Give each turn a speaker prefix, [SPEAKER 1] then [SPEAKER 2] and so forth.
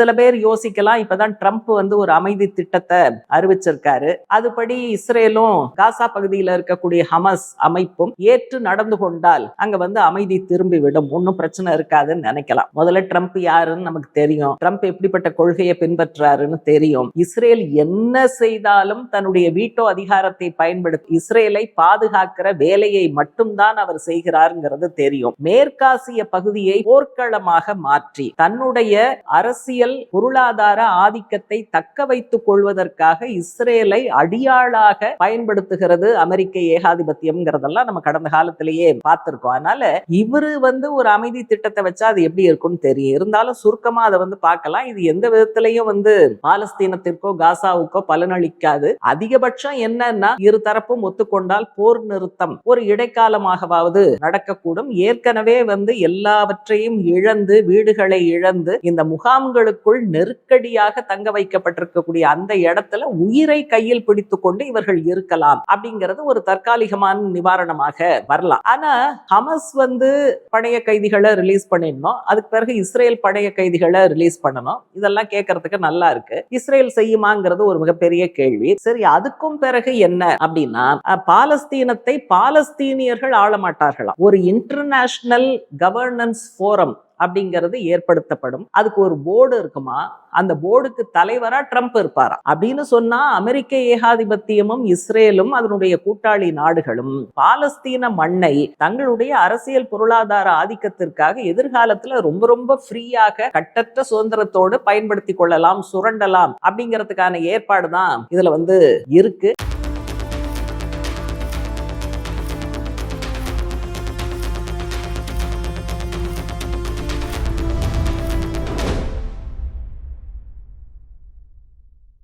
[SPEAKER 1] சில பேர் யோசிக்கலாம். இப்பதான் ட்ரம்ப் வந்து ஒரு அமைதி திட்டத்தை அறிவிச்சிருக்காரு. அதுபடி இஸ்ரேலும் காசா பகுதியில் இருக்கக்கூடிய ஹமஸ் அமைப்பும் ஏற்று நடந்து கொண்டால் அங்க வந்து அமைதி திரும்பி விடும். ஒன்றும் பிரச்சனை இருக்காதுன்னு நினைக்கலாம். முதல்ல ட்ரம்ப் யாருன்னு நமக்கு தெரியும். ட்ரம்ப் எப்படிப்பட்ட கொள்கையை பின்பற்றாருன்னு தெரியும். இஸ்ரேல் என்ன செய்தாலும் தன்னுடைய வீட்டோ அதிகாரத்தை பயன்படுத்தி இஸ்ரேலை பாதுகாக்கிற வேலையை மட்டும்தான் அவர் செய்கிறாருங்கிறது தெரியும். மேற்காசிய பகுதியை போர்க்களமாக மாற்றி தன்னுடைய அரசியல் பொருளாதார ஆதிக்கத்தை தக்க வைத்துக் கொள்வதற்காக இஸ்ரேலை அடியாளாக பயன்படுத்துகிறது அமெரிக்க ஏகாதிபத்தியம்ங்கிறதெல்லாம் நம்ம கடந்த காலத்திலேயே பார்த்திருக்கோம். அதனால இவரு வந்து ஒரு அமைதி திட்டத்தை வச்சா அது எப்படி இருக்கும்னு தெரியும். இருந்தாலும் சுருக்கமா அதை வந்து பார்க்கலாம். இது எந்த விதத்திலையும் வந்து பாலஸ்தீனத்திற்கோ காசாவுக்கோ பலனளிக்காது அதிகபட்சம் என்னன்னா இரு தரப்பும் ஒத்துக்கொண்டால் போர் நிறுத்தம். ஒரு இடைக்காலமாகவாவது நடக்கக்கூடும். ஏற்கனவே வந்து எல்லாவற்றையும் இழந்து வீடுகளை இழந்து இந்த முகாம்களுக்கு முகாம்களுக்குள் நெருக்கடியாக தங்க வைக்கப்பட்டிருக்கக்கூடிய அந்த இடத்துல உயிரை கையில் பிடித்துக் கொண்டு இவர்கள் இருக்கலாம் அப்படிங்கிறது ஒரு தற்காலிகமான நிவாரணமாக வரலாம். ஆனா ஹமஸ் வந்து பழைய கைதிகளை ரிலீஸ் பண்ணிடணும். அதுக்கு பிறகு இஸ்ரேல் பழைய கைதிகளை ரிலீஸ் பண்ணணும். இதெல்லாம் கேட்கறதுக்கு நல்லா இருக்கு. இஸ்ரேல் செய்யுமாங்கிறது ஒரு மிகப்பெரிய கேள்வி. சரி அதுக்கும் பிறகு என்ன அப்படின்னா பாலஸ்தீனத்தை பாலஸ்தீனியர்கள் ஆள மாட்டார்களாம். ஒரு இன்டர்நேஷனல் கவர்னன்ஸ் ஃபோரம் அப்படிங்கிறது ஏற்படுத்தப்படும். அதுக்கு ஒரு போர்டு இருக்குமா? அந்த போர்டுக்கு தலைவரா ட்ரம்ப் இருப்பாரா? அப்படின்னு சொன்னா அமெரிக்க ஏகாதிபத்தியமும் இஸ்ரேலும் அதனுடைய கூட்டாளி நாடுகளும் பாலஸ்தீன மண்ணை தங்களுடைய அரசியல் பொருளாதார ஆதிக்கத்திற்காக எதிர்காலத்துல ரொம்ப ரொம்ப ஃப்ரீயாக கட்டற்ற சுதந்திரத்தோடு பயன்படுத்தி கொள்ளலாம் சுரண்டலாம் அப்படிங்கிறதுக்கான ஏற்பாடு தான் இதுல வந்து இருக்கு.